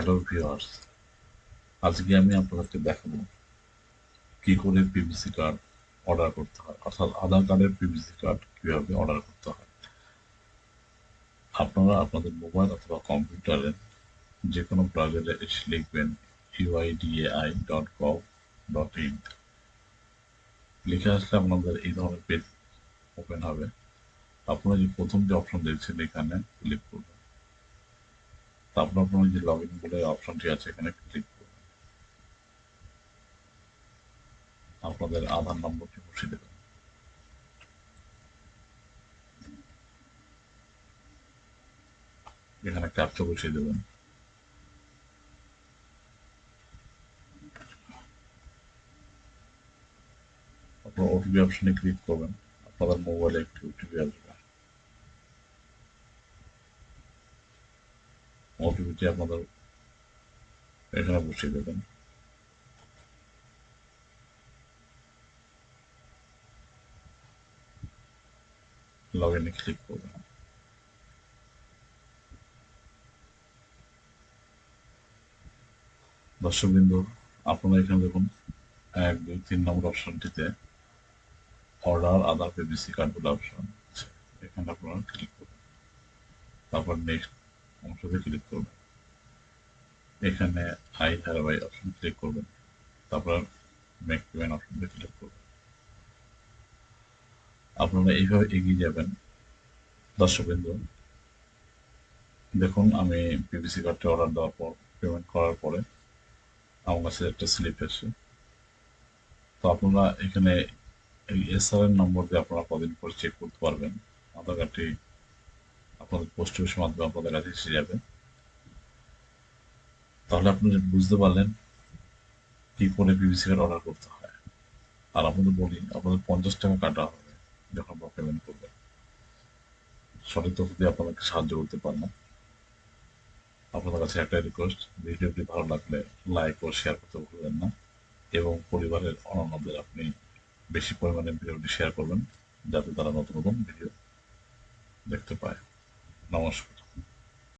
Hello viewers আজকে আমি আপনাদেরকে দেখাবো কি করে পিভিসি কার্ড অর্ডার করতে হয়, অর্থাৎ আধার কার্ডের পিভিসি কার্ড কীভাবে অর্ডার করতে হয়। আপনারা আপনাদের মোবাইল অথবা কম্পিউটারে যে কোনো ব্রাউজারে এসে লিখবেন UIDAI dot gov dot in লিখে আসলে আপনাদের এই ধরনের পেজ ওপেন হবে। আপনারা যে প্রথম যে অপশন দেখছেন এখানে ক্লিক করবেন। আপনার যে লগ ইন বলে অপশনটি আছে এখানে ক্লিক করবেন আপনাদের আধার নম্বরটি বসিয়ে দেবেন। এখানে ক্যাপচা বসিয়ে দেবেন। আপনার ওটিপি অপশনে ক্লিক করবেন। আপনাদের মোবাইলে একটি ওটিপি আসবে। ওটিপিটি আপনাদের এখানে বসিয়ে দেবেন। লগ ইনে ক্লিক করবেন। দর্শকবৃন্দ, আপনারা এখানে দেখুন, এক, দুই, তিন নম্বর অপশনটিতে অর্ডার আধার পিবিসি কার্ড বলে অপশন এখানে আপনারা ক্লিক করবেন। তারপর নেক্সট অংশতে ক্লিক করবেন। এখানে আই ধারাবাই অপশন ক্লিক করবেন। তারপর মেক পেমেন্ট অপশনতে ক্লিক করবেন। আপনারা এইভাবে এগিয়ে যাবেন, দর্শকবৃন্দ। দেখুন, আমি পিভিসি কার্ডটি অর্ডার দেওয়ার পর পেমেন্ট করার পরে আমার কাছে একটা স্লিপ এসে তো আপনারা এখানে এই এসআর এর নম্বর দিয়ে আপনারা কদিন পরে চেক করতে পারবেন। আধার কার্ডটি আপনাদের পোস্ট অফিসের মাধ্যমে আপনাদের কাছে এসে যাবে। তাহলে আপনি বুঝতে পারলেন কি করে পিভিসি কার্ড অর্ডার করতে হয়। আর আপনাদের বলি, আপনাদের পঞ্চাশ টাকা কাটা হবে যখন আপনারা পেমেন্ট করবেন। সঠিক তথ্য দিয়ে আপনাদেরকে সাহায্য করতে পারলাম আপনাদের কাছে একটা রিকোয়েস্ট ভিডিওটি ভালো লাগলে লাইক ও শেয়ার করতে ভুলবেন না এবং পরিবারের অন্যান্যদের আপনি বেশি পরিমাণে ভিডিওটি শেয়ার করবেন, যাতে তারা নতুন নতুন ভিডিও দেখতে পায়। নমস্কার